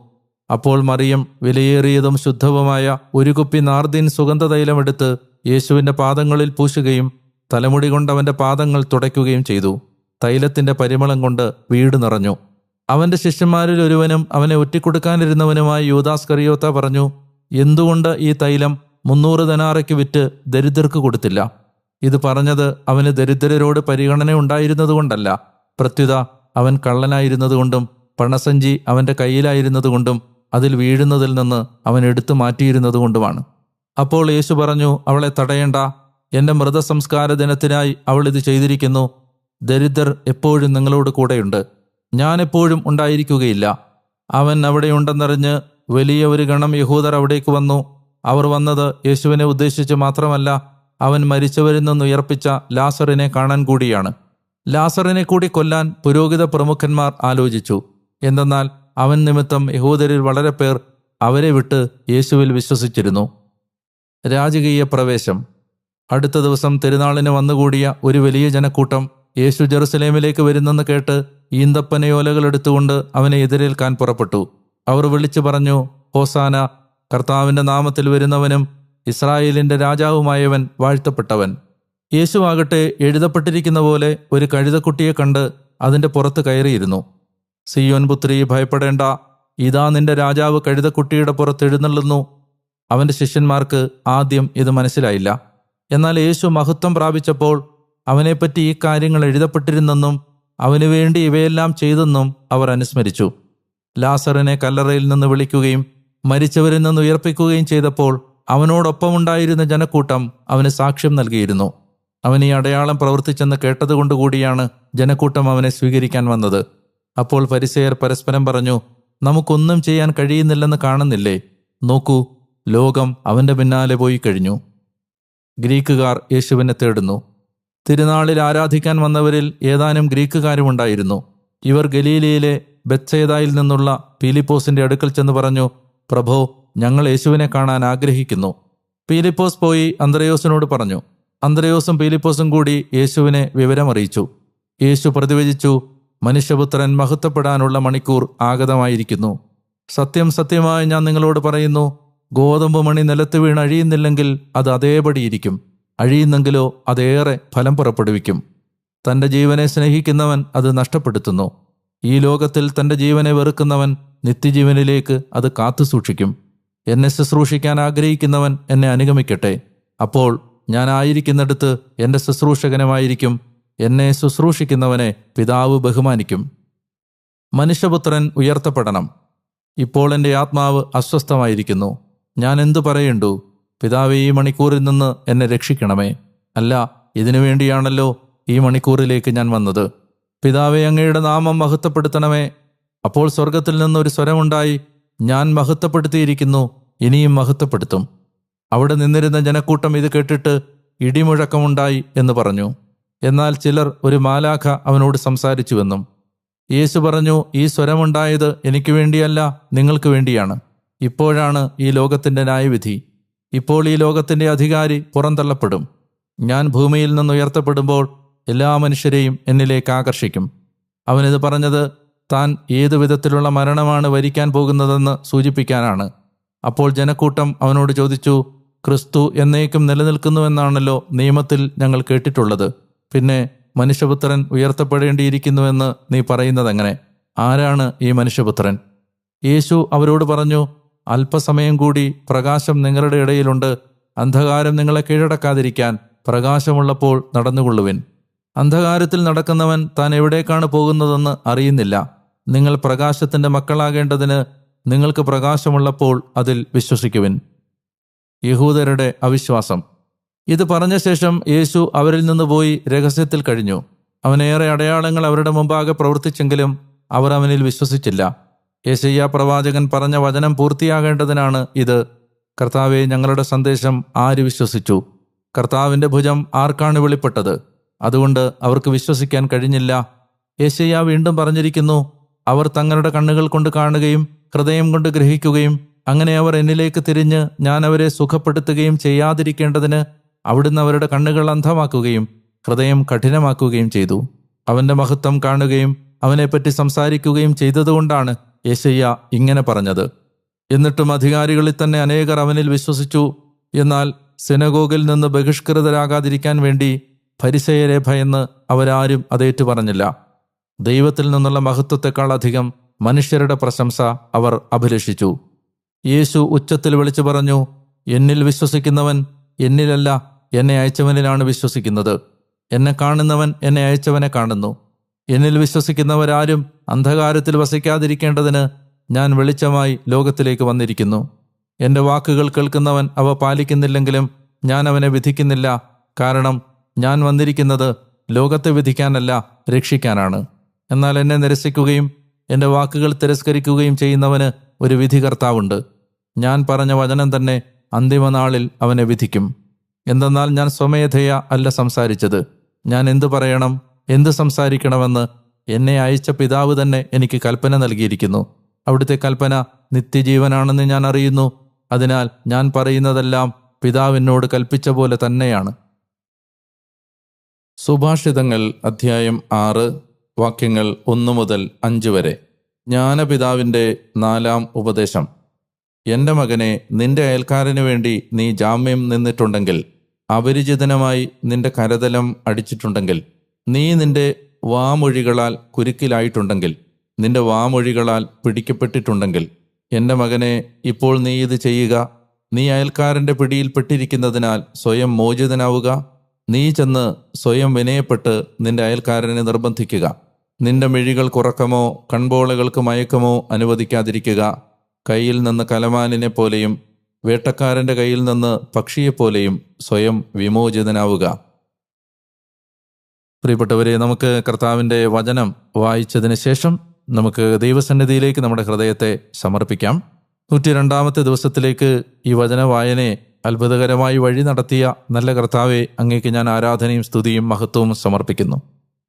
അപ്പോൾ മറിയം വിലയേറിയതും ശുദ്ധവുമായ ഒരു കുപ്പി നാർദീൻ സുഗന്ധതൈലമെടുത്ത് യേശുവിന്റെ പാദങ്ങളിൽ പൂശുകയും തലമുടി കൊണ്ട് അവന്റെ പാദങ്ങൾ തുടയ്ക്കുകയും ചെയ്തു. തൈലത്തിന്റെ പരിമളം കൊണ്ട് വീട് നിറഞ്ഞു. അവന്റെ ശിഷ്യന്മാരിൽ ഒരുവനും അവനെ ഒറ്റിക്കൊടുക്കാനിരുന്നവനുമായ യൂദാസ് കറിയോത്ത പറഞ്ഞു എന്തുകൊണ്ട് ഈ തൈലം മുന്നൂറ് ധനാറയ്ക്ക് വിറ്റ് ദരിദ്രർക്ക് കൊടുത്തില്ല? ഇത് പറഞ്ഞത് അവന് ദരിദ്രരോട് പരിഗണന ഉണ്ടായിരുന്നതുകൊണ്ടല്ല പ്രത്യുത അവൻ കള്ളനായിരുന്നതുകൊണ്ടും പണസഞ്ചി അവന്റെ കയ്യിലായിരുന്നതുകൊണ്ടും അതിൽ വീഴുന്നതിൽ നിന്ന് അവൻ എടുത്തു മാറ്റിയിരുന്നതുകൊണ്ടുമാണ്. അപ്പോൾ യേശു പറഞ്ഞു അവളെ തടയേണ്ട. എന്റെ മൃതസംസ്കാര ദിനത്തിനായി അവൾ ഇത് ചെയ്തിരിക്കുന്നു. ദരിദ്രർ എപ്പോഴും നിങ്ങളോട് കൂടെയുണ്ട്. ഞാൻ എപ്പോഴും ഉണ്ടായിരിക്കുകയില്ല. അവൻ അവിടെയുണ്ടെന്നറിഞ്ഞ് വലിയ ഒരു ഗണം യഹൂദർ അവിടേക്ക് വന്നു. അവർ വന്നത് യേശുവിനെ ഉദ്ദേശിച്ച് മാത്രമല്ല അവൻ മരിച്ചവരിൽ നിന്ന് ഉയർപ്പിച്ച ലാസറിനെ കാണാൻ കൂടിയാണ്. ലാസറിനെ കൂടി കൊല്ലാൻ പുരോഹിത പ്രമുഖന്മാർ ആലോചിച്ചു. എന്തെന്നാൽ അവൻ നിമിത്തം യഹൂദരിൽ വളരെ പേർ അവരെ വിട്ട് യേശുവിൽ വിശ്വസിച്ചിരുന്നു. രാജകീയ പ്രവേശം. അടുത്ത ദിവസം തിരുനാളിന് വന്നുകൂടിയ ഒരു വലിയ ജനക്കൂട്ടം യേശു ജെറുസലേമിലേക്ക് വരുന്നെന്ന് കേട്ട് ഈന്തപ്പനയോലകൾ എടുത്തുകൊണ്ട് അവനെ എതിരേൽക്കാൻ പുറപ്പെട്ടു. അവർ വിളിച്ചു പറഞ്ഞു ഹോസാന കർത്താവിന്റെ നാമത്തിൽ വരുന്നവനും ഇസ്രായേലിന്റെ രാജാവുമായവൻ വാഴ്ത്തപ്പെട്ടവൻ. യേശുവാകട്ടെ എഴുതപ്പെട്ടിരിക്കുന്ന പോലെ ഒരു കഴുതക്കുട്ടിയെ കണ്ട് അതിന്റെ പുറത്ത് കയറിയിരുന്നു. സിയോൻ പുത്രി ഭയപ്പെടേണ്ട. ഇതാ നിന്റെ രാജാവ് കഴുതക്കുട്ടിയുടെ പുറത്ത് എഴുന്നള്ളുന്നു. അവന്റെ ശിഷ്യന്മാർക്ക് ആദ്യം ഇത് മനസ്സിലായില്ല. എന്നാൽ യേശു മഹത്വം പ്രാപിച്ചപ്പോൾ അവനെപ്പറ്റി ഈ കാര്യങ്ങൾ എഴുതപ്പെട്ടിരുന്നെന്നും അവനു വേണ്ടി ഇവയെല്ലാം ചെയ്തെന്നും അവർ അനുസ്മരിച്ചു. ലാസറിനെ കല്ലറയിൽ നിന്ന് വിളിക്കുകയും മരിച്ചവരിൽ നിന്ന് ഉയർപ്പിക്കുകയും ചെയ്തപ്പോൾ അവനോടൊപ്പമുണ്ടായിരുന്ന ജനക്കൂട്ടം അവന് സാക്ഷ്യം നൽകിയിരുന്നു. അവൻ ഈ അടയാളം പ്രവർത്തിച്ചെന്ന് കേട്ടതുകൊണ്ടുകൂടിയാണ് ജനക്കൂട്ടം അവനെ സ്വീകരിക്കാൻ വന്നത്. അപ്പോൾ പരിസയർ പരസ്പരം പറഞ്ഞു നമുക്കൊന്നും ചെയ്യാൻ കഴിയുന്നില്ലെന്ന് കാണുന്നില്ലേ? നോക്കൂ ലോകം അവന്റെ പിന്നാലെ പോയി കഴിഞ്ഞു. ഗ്രീക്കുകാർ യേശുവിനെ തേടുന്നു. തിരുനാളിൽ ആരാധിക്കാൻ വന്നവരിൽ ഏതാനും ഗ്രീക്കുകാരും ഉണ്ടായിരുന്നു ഇവർ ഗലീലയിലെ ബെത്സേദായിൽ നിന്നുള്ള പീലിപ്പോസിന്റെ അടുക്കൽ ചെന്ന് പറഞ്ഞു പ്രഭോ ഞങ്ങൾ യേശുവിനെ കാണാൻ ആഗ്രഹിക്കുന്നു. പീലിപ്പോസ് പോയി അന്ത്രയോസിനോട് പറഞ്ഞു അന്ത്രയോസും പീലിപ്പോസും കൂടി യേശുവിനെ വിവരമറിയിച്ചു. യേശു പ്രതിവചിച്ചു മനുഷ്യപുത്രൻ മഹത്വപ്പെടാനുള്ള മണിക്കൂർ ആഗതമായിരിക്കുന്നു. സത്യം സത്യമായി ഞാൻ നിങ്ങളോട് പറയുന്നു ഗോതമ്പ് മണി നിലത്ത് വീണ് അഴിയുന്നില്ലെങ്കിൽ അത് അതേപടിയിരിക്കും. അഴിയുന്നെങ്കിലോ അതേറെ ഫലം പുറപ്പെടുവിക്കും. തന്റെ ജീവനെ സ്നേഹിക്കുന്നവൻ അത് നഷ്ടപ്പെടുത്തുന്നു. ഈ ലോകത്തിൽ തന്റെ ജീവനെ വെറുക്കുന്നവൻ നിത്യജീവനിലേക്ക് അത് കാത്തു സൂക്ഷിക്കും എന്നെ ശുശ്രൂഷിക്കാൻ ആഗ്രഹിക്കുന്നവൻ എന്നെ അനുഗമിക്കട്ടെ. അപ്പോൾ ഞാൻ ആയിരിക്കുന്നിടത്ത് എന്റെ ശുശ്രൂഷകനുമായിരിക്കും. എന്നെ ശുശ്രൂഷിക്കുന്നവനെ പിതാവ് ബഹുമാനിക്കും. മനുഷ്യപുത്രൻ ഉയർത്തപ്പെടണം. ഇപ്പോൾ എന്റെ ആത്മാവ് അസ്വസ്ഥമായിരിക്കുന്നു. ഞാൻ എന്തു പറയണ്ടു? പിതാവ് ഈ മണിക്കൂറിൽ നിന്ന് എന്നെ രക്ഷിക്കണമേ. അല്ല ഇതിനു വേണ്ടിയാണല്ലോ ഈ മണിക്കൂറിലേക്ക് ഞാൻ വന്നത്. പിതാവെ അങ്ങയുടെ നാമം മഹത്വപ്പെടുത്തണമേ. അപ്പോൾ സ്വർഗത്തിൽ നിന്നൊരു സ്വരമുണ്ടായി. ഞാൻ മഹത്വപ്പെടുത്തിയിരിക്കുന്നു ഇനിയും മഹത്വപ്പെടുത്തും. അവിടെ നിന്നിരുന്ന ജനക്കൂട്ടം ഇത് കേട്ടിട്ട് ഇടിമുഴക്കമുണ്ടായി എന്ന് പറഞ്ഞു. എന്നാൽ ചിലർ ഒരു മാലാഖ അവനോട് സംസാരിച്ചുവെന്നും യേശു പറഞ്ഞു ഈ സ്വരമുണ്ടായത് എനിക്ക് വേണ്ടിയല്ല നിങ്ങൾക്ക് വേണ്ടിയാണ്. ഇപ്പോഴാണ് ഈ ലോകത്തിന്റെ ന്യായവിധി. ഇപ്പോൾ ഈ ലോകത്തിന്റെ അധികാരി പുറന്തള്ളപ്പെടും. ഞാൻ ഭൂമിയിൽ നിന്ന് ഉയർത്തപ്പെടുമ്പോൾ എല്ലാ മനുഷ്യരെയും എന്നിലേക്ക് ആകർഷിക്കും. അവനിത് പറഞ്ഞത് താൻ ഏതു വിധത്തിലുള്ള മരണമാണ് വരിക്കാൻ പോകുന്നതെന്ന് സൂചിപ്പിക്കാനാണ്. അപ്പോൾ ജനക്കൂട്ടം അവനോട് ചോദിച്ചു ക്രിസ്തു എന്നേക്കും നിലനിൽക്കുന്നുവെന്നാണല്ലോ നിയമത്തിൽ ഞങ്ങൾ കേട്ടിട്ടുള്ളത്. പിന്നെ മനുഷ്യപുത്രൻ ഉയർത്തപ്പെടേണ്ടിയിരിക്കുന്നുവെന്ന് നീ പറയുന്നതെങ്ങനെ? ആരാണ് ഈ മനുഷ്യപുത്രൻ? യേശു അവരോട് പറഞ്ഞു അല്പസമയം കൂടി പ്രകാശം നിങ്ങളുടെ ഇടയിലുണ്ട്. അന്ധകാരം നിങ്ങളെ കീഴടക്കാതിരിക്കാൻ പ്രകാശമുള്ളപ്പോൾ നടന്നുകൊള്ളുവിൻ. അന്ധകാരത്തിൽ നടക്കുന്നവൻ താൻ എവിടേക്കാണ് പോകുന്നതെന്ന് അറിയുന്നില്ല. നിങ്ങൾ പ്രകാശത്തിന്റെ മക്കളാകേണ്ടതിന് നിങ്ങൾക്ക് പ്രകാശമുള്ളപ്പോൾ അതിൽ വിശ്വസിക്കുവിൻ. യഹൂദരുടെ അവിശ്വാസം. ഇത് പറഞ്ഞ ശേഷം യേശു അവരിൽ നിന്ന് പോയി രഹസ്യത്തിൽ കഴിഞ്ഞു. അവനേറെ അടയാളങ്ങൾ അവരുടെ മുമ്പാകെ പ്രവർത്തിച്ചെങ്കിലും അവർ അവനിൽ വിശ്വസിച്ചില്ല. യേശയ്യ പ്രവാചകൻ പറഞ്ഞ വചനം പൂർത്തിയാകേണ്ടതിനാണ് ഇത്. കർത്താവെ ഞങ്ങളുടെ സന്ദേശം ആര് വിശ്വസിച്ചു? കർത്താവിന്റെ ഭുജം ആർക്കാണ് വെളിപ്പെട്ടത്? അതുകൊണ്ട് അവർക്ക് വിശ്വസിക്കാൻ കഴിഞ്ഞില്ല. യേശയ്യ വീണ്ടും പറഞ്ഞിരിക്കുന്നു അവർ തങ്ങളുടെ കണ്ണുകൾ കൊണ്ട് കാണുകയും ഹൃദയം കൊണ്ട് ഗ്രഹിക്കുകയും അങ്ങനെ അവർ എന്നിലേക്ക് തിരിഞ്ഞ് ഞാൻ അവരെ സുഖപ്പെടുത്തുകയും ചെയ്യാതിരിക്കേണ്ടതിന് അവിടുന്ന് അവരുടെ കണ്ണുകൾ അന്ധമാക്കുകയും ഹൃദയം കഠിനമാക്കുകയും ചെയ്തു. അവന്റെ മഹത്വം കാണുകയും അവനെപ്പറ്റി സംസാരിക്കുകയും ചെയ്തതുകൊണ്ടാണ് യേശയ്യ ഇങ്ങനെ പറഞ്ഞത്. എന്നിട്ടും അധികാരികളിൽ തന്നെ അനേകർ അവനിൽ വിശ്വസിച്ചു. എന്നാൽ സിനഗോഗിൽ നിന്ന് ബഹിഷ്കൃതരാകാതിരിക്കാൻ വേണ്ടി പരിസയരെ ഭയന്ന് അവരാരും അതേറ്റു പറഞ്ഞില്ല ദൈവത്തിൽ നിന്നുള്ള മഹത്വത്തെക്കാൾ അധികം മനുഷ്യരുടെ പ്രശംസ അവർ അഭിലഷിച്ചു. യേശു ഉച്ചത്തിൽ വിളിച്ചു പറഞ്ഞു എന്നിൽ വിശ്വസിക്കുന്നവൻ എന്നിലല്ല എന്നെ അയച്ചവനിലാണ് വിശ്വസിക്കുന്നത്. എന്നെ കാണുന്നവൻ എന്നെ അയച്ചവനെ കാണുന്നു. എന്നിൽ വിശ്വസിക്കുന്നവരാരും അന്ധകാരത്തിൽ വസിക്കാതിരിക്കേണ്ടതിന് ഞാൻ വെളിച്ചമായി ലോകത്തിലേക്ക് വന്നിരിക്കുന്നു. എന്റെ വാക്കുകൾ കേൾക്കുന്നവൻ അവ പാലിക്കുന്നില്ലെങ്കിലും ഞാൻ അവനെ വിധിക്കുന്നില്ല കാരണം ഞാൻ വന്നിരിക്കുന്നത് ലോകത്തെ വിധിക്കാനല്ല രക്ഷിക്കാനാണ്. എന്നാൽ എന്നെ നിരസിക്കുകയും എന്റെ വാക്കുകൾ തിരസ്കരിക്കുകയും ചെയ്യുന്നവന് ഒരു വിധികർത്താവുണ്ട്. ഞാൻ പറഞ്ഞ വചനം തന്നെ അന്തിമനാളിൽ അവനെ വിധിക്കും. എന്തെന്നാൽ ഞാൻ സ്വമേധയ അല്ല സംസാരിച്ചത്. ഞാൻ എന്തു പറയണം എന്ത് സംസാരിക്കണമെന്ന് എന്നെ അയച്ച പിതാവ് തന്നെ എനിക്ക് കൽപ്പന നൽകിയിരിക്കുന്നു. അവിടുത്തെ കൽപ്പന നിത്യജീവനാണെന്ന് ഞാൻ അറിയുന്നു. അതിനാൽ ഞാൻ പറയുന്നതെല്ലാം പിതാവിനോട് കൽപ്പിച്ച പോലെ തന്നെയാണ്. സുഭാഷിതങ്ങൾ അധ്യായം ആറ് വാക്യങ്ങൾ ഒന്നു മുതൽ അഞ്ച് വരെ. ജ്ഞാനപിതാവിന്റെ നാലാം ഉപദേശം. എന്റെ മകനെ നിന്റെ അയൽക്കാരന് വേണ്ടി നീ ജാമ്യം നിന്നിട്ടുണ്ടെങ്കിൽ അപരിചിതനമായി നിന്റെ കരതലം അടിച്ചിട്ടുണ്ടെങ്കിൽ നീ നിന്റെ വാമൊഴികളാൽ കുരുക്കിലായിട്ടുണ്ടെങ്കിൽ നിന്റെ വാമൊഴികളാൽ പിടിക്കപ്പെട്ടിട്ടുണ്ടെങ്കിൽ എന്റെ മകനെ ഇപ്പോൾ നീ ഇത് ചെയ്യുക. നീ അയൽക്കാരന്റെ പിടിയിൽപ്പെട്ടിരിക്കുന്നതിനാൽ സ്വയം മോചിതനാവുക. നീ ചെന്ന് സ്വയം വിനയപ്പെട്ട് നിന്റെ അയൽക്കാരനെ നിർബന്ധിക്കുക. നിന്റെ മിഴികൾ കുറക്കമോ കൺപോളകൾക്ക് മയക്കമോ അനുവദിക്കാതിരിക്കുക. കയ്യിൽ നിന്ന് കലമാനിനെ പോലെയും വേട്ടക്കാരന്റെ കയ്യിൽ നിന്ന് പക്ഷിയെപ്പോലെയും സ്വയം വിമോചിതനാവുക. പ്രിയപ്പെട്ടവരെ നമുക്ക് കർത്താവിന്റെ വചനം വായിച്ചതിന് ശേഷം നമുക്ക് ദൈവസന്നിധിയിലേക്ക് നമ്മുടെ ഹൃദയത്തെ സമർപ്പിക്കാം. നൂറ്റി രണ്ടാമത്തെ ദിവസത്തിലേക്ക് ഈ വചന വായനയെ അത്ഭുതകരമായി വഴി നടത്തിയ നല്ല കർത്താവെ അങ്ങേക്ക് ഞാൻ ആരാധനയും സ്തുതിയും മഹത്വവും സമർപ്പിക്കുന്നു.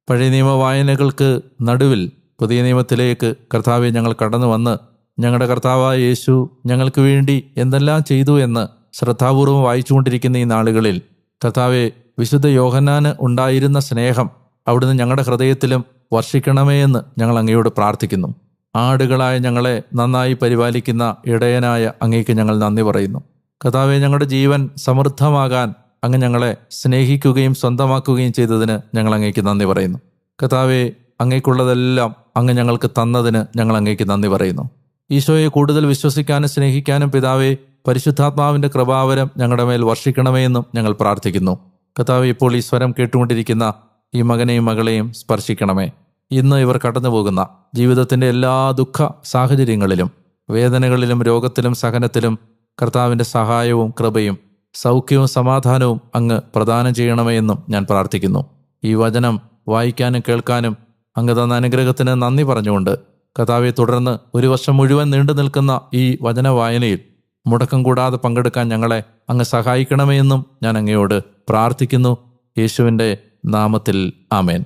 പഴയ നിയമ വായനകൾക്ക് നടുവിൽ പുതിയ നിയമത്തിലേക്ക് കർത്താവെ ഞങ്ങൾ കടന്നു വന്ന് ഞങ്ങളുടെ കർത്താവായ യേശു ഞങ്ങൾക്ക് വേണ്ടി എന്തെല്ലാം ചെയ്തു എന്ന് ശ്രദ്ധാപൂർവം വായിച്ചുകൊണ്ടിരിക്കുന്ന ഈ നാളുകളിൽ കർത്താവെ വിശുദ്ധ യോഹന്നാന് ഉണ്ടായിരുന്ന സ്നേഹം അവിടുന്ന് ഞങ്ങളുടെ ഹൃദയത്തിലും വർഷിക്കണമേ എന്ന് ഞങ്ങൾ അങ്ങയോട് പ്രാർത്ഥിക്കുന്നു. ആടുകളായ ഞങ്ങളെ നന്നായി പരിപാലിക്കുന്ന ഇടയനായ അങ്ങേക്ക് ഞങ്ങൾ നന്ദി പറയുന്നു. കർത്താവെ ഞങ്ങളുടെ ജീവൻ സമൃദ്ധമാകാൻ അങ്ങ് ഞങ്ങളെ സ്നേഹിക്കുകയും സ്വന്തമാക്കുകയും ചെയ്തതിന് ഞങ്ങൾ അങ്ങേക്ക് നന്ദി പറയുന്നു. കർത്താവെ അങ്ങേക്കുള്ളതെല്ലാം അങ്ങ് ഞങ്ങൾക്ക് തന്നതിന് ഞങ്ങൾ അങ്ങേക്ക് നന്ദി പറയുന്നു. ഈശോയെ കൂടുതൽ വിശ്വസിക്കാനും സ്നേഹിക്കാനും പിതാവെ പരിശുദ്ധാത്മാവിന്റെ കൃപാവരം ഞങ്ങളുടെ മേൽ വർഷിക്കണമേ എന്നും ഞങ്ങൾ പ്രാർത്ഥിക്കുന്നു. കർത്താവ് ഇപ്പോൾ ഈ സ്വരം കേട്ടുകൊണ്ടിരിക്കുന്ന ഈ മകനെയും മകളെയും സ്പർശിക്കണമേ. ഇന്ന് ഇവർ കടന്നു പോകുന്ന ജീവിതത്തിന്റെ എല്ലാ ദുഃഖ സാഹചര്യങ്ങളിലും വേദനകളിലും രോഗത്തിലും സഹനത്തിലും കർത്താവിന്റെ സഹായവും കൃപയും സൗഖ്യവും സമാധാനവും അങ്ങ് പ്രദാനം ചെയ്യണമേ എന്നും ഞാൻ പ്രാർത്ഥിക്കുന്നു. ഈ വചനം വായിക്കാനും കേൾക്കാനും അങ്ങ് തന്ന അനുഗ്രഹത്തിന് നന്ദി പറഞ്ഞുകൊണ്ട് കഥാവെ തുടർന്ന് ഒരു വർഷം മുഴുവൻ നീണ്ടു നിൽക്കുന്ന ഈ വചന വായനയിൽ മുടക്കം കൂടാതെ പങ്കെടുക്കാൻ ഞങ്ങളെ അങ്ങ് സഹായിക്കണമേ എന്നും ഞാൻ അങ്ങയോട് പ്രാർത്ഥിക്കുന്നു. യേശുവിന്റെ നാമത്തിൽ ആമേൻ.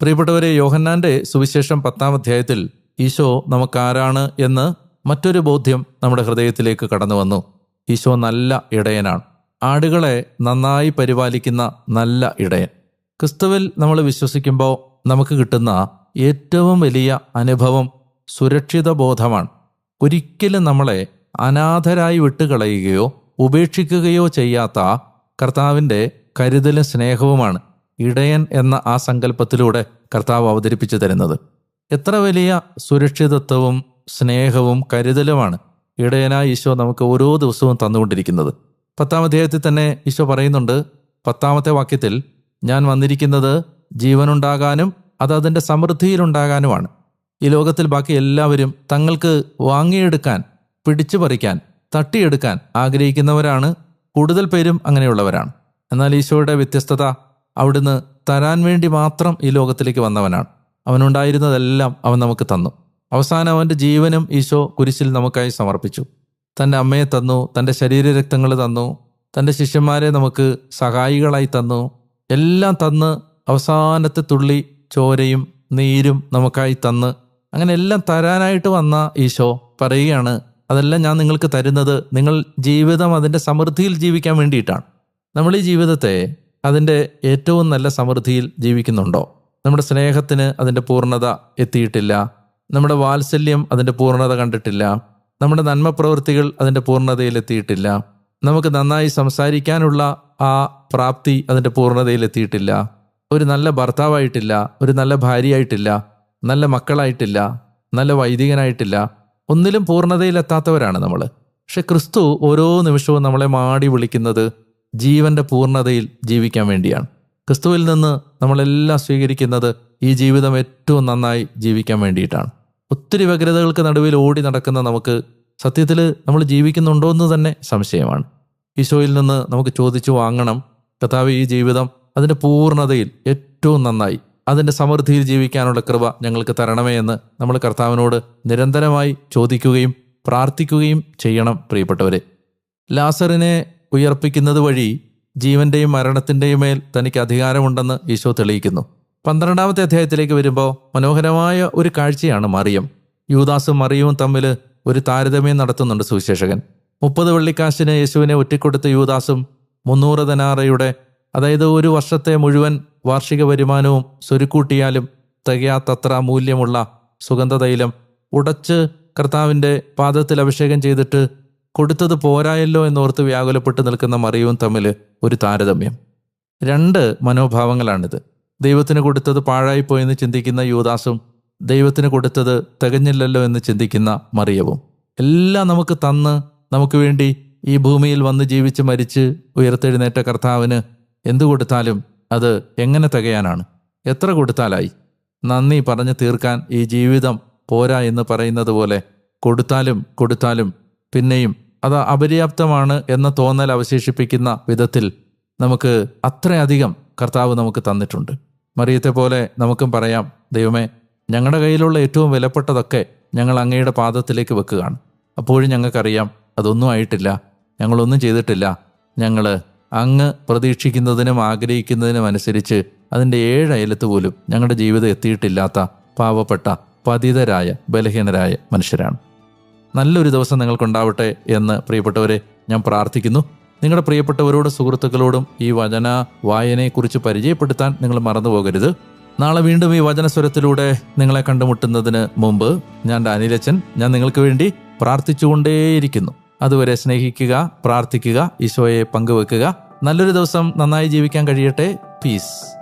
പ്രിയപ്പെട്ടവരെ യോഹന്നാന്റെ സുവിശേഷം പത്താം അധ്യായത്തിൽ ഈശോ നമുക്കാരാണ് എന്ന് മറ്റൊരു ബോധ്യം നമ്മുടെ ഹൃദയത്തിലേക്ക് കടന്നു വന്നു. ഈശോ നല്ല ഇടയനാണ്. ആടുകളെ നന്നായി പരിപാലിക്കുന്ന നല്ല ഇടയൻ. ക്രിസ്തുവിൽ നമ്മൾ വിശ്വസിക്കുമ്പോൾ നമുക്ക് കിട്ടുന്ന ഏറ്റവും വലിയ അനുഭവം സുരക്ഷിത ബോധമാണ് ഒരിക്കലും നമ്മളെ അനാഥരായി വിട്ടുകളയുകയോ ഉപേക്ഷിക്കുകയോ ചെയ്യാത്ത കർത്താവിന്റെ കരുതലും സ്നേഹവുമാണ് ഇടയൻ എന്ന ആ സങ്കല്പത്തിലൂടെ കർത്താവ് അവതരിപ്പിച്ചു തരുന്നത്. എത്ര വലിയ സുരക്ഷിതത്വവും സ്നേഹവും കരുതലുമാണ് ഇടയനായ ഈശോ നമുക്ക് ഓരോ ദിവസവും തന്നുകൊണ്ടിരിക്കുന്നത്. പത്താം അധ്യായത്തിൽ തന്നെ ഈശോ പറയുന്നുണ്ട് പത്താമത്തെ വാക്യത്തിൽ ഞാൻ വന്നിരിക്കുന്നത് ജീവനുണ്ടാകാനും അത് അതിന്റെ സമൃദ്ധിയിലുണ്ടാകാനുമാണ്. ഈ ലോകത്തിൽ ബാക്കി എല്ലാവരും തങ്ങൾക്ക് വാങ്ങിയെടുക്കാൻ പിടിച്ചു പറിക്കാൻ തട്ടിയെടുക്കാൻ ആഗ്രഹിക്കുന്നവരാണ്. കൂടുതൽ പേരും അങ്ങനെയുള്ളവരാണ്. എന്നാൽ ഈശോയുടെ വ്യത്യസ്തത അവിടുന്ന് തരാൻ വേണ്ടി മാത്രം ഈ ലോകത്തിലേക്ക് വന്നവനാണ്. അവനുണ്ടായിരുന്നതെല്ലാം അവൻ നമുക്ക് തന്നു. അവസാനം അവന്റെ ജീവനും ഈശോ കുരിശിൽ നമുക്കായി സമർപ്പിച്ചു. തന്റെ അമ്മയെ തന്നു തന്റെ ശരീരരക്തങ്ങൾ തന്നു തന്റെ ശിഷ്യന്മാരെ നമുക്ക് സഹായികളായി തന്നു. എല്ലാം തന്ന് അവസാനത്തെ തുള്ളി ചോരയും നീരും നമുക്കായി തന്ന് അങ്ങനെ എല്ലാം തരാനായിട്ട് വന്ന ഈശോ പറയുകയാണ് അതെല്ലാം ഞാൻ നിങ്ങൾക്ക് തരുന്നത് നിങ്ങൾ ജീവിതം അതിന്റെ സമൃദ്ധിയിൽ ജീവിക്കാൻ വേണ്ടിയിട്ടാണ്. നമ്മൾ ഈ ജീവിതത്തെ അതിന്റെ ഏറ്റവും നല്ല സമൃദ്ധിയിൽ ജീവിക്കുന്നുണ്ടോ? നമ്മുടെ സ്നേഹത്തിന് അതിന്റെ പൂർണത എത്തിയിട്ടില്ല. നമ്മുടെ വാത്സല്യം അതിന്റെ പൂർണത കണ്ടിട്ടില്ല. നമ്മുടെ നന്മ പ്രവൃത്തികൾ അതിന്റെ പൂർണതയിൽ എത്തിയിട്ടില്ല. നമുക്ക് നന്നായി സംസാരിക്കാനുള്ള ആ പ്രാപ്തി അതിന്റെ പൂർണതയിൽ എത്തിയിട്ടില്ല. ഒരു നല്ല ഭർത്താവായിട്ടില്ല ഒരു നല്ല ഭാര്യയായിട്ടില്ല നല്ല മക്കളായിട്ടില്ല നല്ല വൈദികനായിട്ടില്ല ഒന്നിലും പൂർണതയിലെത്താത്തവരാണ് നമ്മൾ. പക്ഷെ ക്രിസ്തു ഓരോ നിമിഷവും നമ്മളെ മാടി വിളിക്കുന്നത് ജീവന്റെ പൂർണതയിൽ ജീവിക്കാൻ വേണ്ടിയാണ്. ക്രിസ്തുവിൽ നിന്ന് നമ്മളെല്ലാം സ്വീകരിക്കുന്നത് ഈ ജീവിതം ഏറ്റവും നന്നായി ജീവിക്കാൻ വേണ്ടിയിട്ടാണ്. ഒത്തിരി വ്യഗ്രതകൾക്ക് നടുവിൽ ഓടി നടക്കുന്ന നമുക്ക് സത്യത്തിൽ നമ്മൾ ജീവിക്കുന്നുണ്ടോ എന്ന് തന്നെ സംശയമാണ്. ഈശോയിൽ നിന്ന് നമുക്ക് ചോദിച്ചു വാങ്ങണം കഥാവ് ഈ ജീവിതം അതിന്റെ പൂർണതയിൽ ഏറ്റവും നന്നായി അതിന്റെ സമൃദ്ധിയിൽ ജീവിക്കാനുള്ള കൃപ ഞങ്ങൾക്ക് തരണമേ എന്ന് നമ്മൾ കർത്താവിനോട് നിരന്തരമായി ചോദിക്കുകയും പ്രാർത്ഥിക്കുകയും ചെയ്യണം പ്രിയപ്പെട്ടവരെ. ലാസറിനെ ഉയർപ്പിക്കുന്നത് വഴി ജീവന്റെയും മരണത്തിന്റെയും മേൽ തനിക്ക് അധികാരമുണ്ടെന്ന് ഈശോ തെളിയിക്കുന്നു. പന്ത്രണ്ടാമത്തെ അധ്യായത്തിലേക്ക് വരുമ്പോൾ മനോഹരമായ ഒരു കാഴ്ചയാണ് മറിയം. യൂദാസും മറിയവും തമ്മിൽ ഒരു താരതമ്യം നടത്തുന്നുണ്ട് സുവിശേഷകൻ. മുപ്പത് വെള്ളിക്കാശിന് യേശുവിനെ ഒറ്റിക്കൊടുത്ത യൂദാസും മുന്നൂറ് ധനാറയുടെ അതായത് ഒരു വർഷത്തെ മുഴുവൻ വാർഷിക വരുമാനവും സ്വരുക്കൂട്ടിയാലും തികയാത്തത്ര മൂല്യമുള്ള സുഗന്ധതൈലം ഉടച്ച് കർത്താവിന്റെ പാദത്തിൽ അഭിഷേകം ചെയ്തിട്ട് കൊടുത്തത് പോരായല്ലോ എന്നോർത്ത് വ്യാകുലപ്പെട്ട് നിൽക്കുന്ന മറിയവും തമ്മിൽ ഒരു താരതമ്യം. രണ്ട് മനോഭാവങ്ങളാണിത്. ദൈവത്തിന് കൊടുത്തത് പാഴായിപ്പോയെന്ന് ചിന്തിക്കുന്ന യൂദാസും ദൈവത്തിന് കൊടുത്തത് തികഞ്ഞില്ലല്ലോ എന്ന് ചിന്തിക്കുന്ന മറിയവും. എല്ലാം നമുക്ക് തന്ന് നമുക്ക് വേണ്ടി ഈ ഭൂമിയിൽ വന്ന് ജീവിച്ച് മരിച്ച് ഉയർത്തെഴുന്നേറ്റ കർത്താവിന് എന്തു കൊടുത്താലും അത് എങ്ങനെ തികയാനാണ്? എത്ര കൊടുത്താലായി? നന്ദി പറഞ്ഞു തീർക്കാൻ ഈ ജീവിതം പോരാ എന്ന് പറയുന്നത് പോലെ കൊടുത്താലും കൊടുത്താലും പിന്നെയും അത് അപര്യാപ്തമാണ് എന്ന തോന്നൽ അവശേഷിപ്പിക്കുന്ന വിധത്തിൽ നമുക്ക് അത്രയധികം കർത്താവ് നമുക്ക് തന്നിട്ടുണ്ട്. മറിയത്തെ പോലെ നമുക്കും പറയാം ദൈവമേ ഞങ്ങളുടെ കയ്യിലുള്ള ഏറ്റവും വിലപ്പെട്ടതൊക്കെ ഞങ്ങൾ അങ്ങയുടെ പാദത്തിലേക്ക് വെക്കുകയാണ്. അപ്പോഴും ഞങ്ങൾക്കറിയാം അതൊന്നും ആയിട്ടില്ല ഞങ്ങളൊന്നും ചെയ്തിട്ടില്ല ഞങ്ങൾ അങ്ങ് പ്രതീക്ഷിക്കുന്നതിനും ആഗ്രഹിക്കുന്നതിനും അനുസരിച്ച് അതിന്റെ ഏഴ് അയലത്ത് പോലും ഞങ്ങളുടെ ജീവിതം എത്തിയിട്ടില്ലാത്ത പാവപ്പെട്ട പതിതരായ ബലഹീനരായ മനുഷ്യരാണ്. നല്ലൊരു ദിവസം നിങ്ങൾക്കുണ്ടാവട്ടെ എന്ന് പ്രിയപ്പെട്ടവരെ ഞാൻ പ്രാർത്ഥിക്കുന്നു. നിങ്ങളുടെ പ്രിയപ്പെട്ടവരോടും സുഹൃത്തുക്കളോടും ഈ വചന വായനയെക്കുറിച്ച് പരിചയപ്പെടുത്താൻ നിങ്ങൾ മറന്നു പോകരുത് നാളെ വീണ്ടും ഈ വചനസ്വരത്തിലൂടെ നിങ്ങളെ കണ്ടുമുട്ടുന്നതിന് മുമ്പ് ഞാൻ അനിലച്ചൻ ഞാൻ നിങ്ങൾക്ക് വേണ്ടി പ്രാർത്ഥിച്ചുകൊണ്ടേയിരിക്കുന്നു. അതുവരെ സ്നേഹിക്കുക പ്രാർത്ഥിക്കുക ഈശോയെ പങ്കുവെക്കുക. നല്ലൊരു ദിവസം നന്നായി ജീവിക്കാൻ കഴിയട്ടെ. പീസ്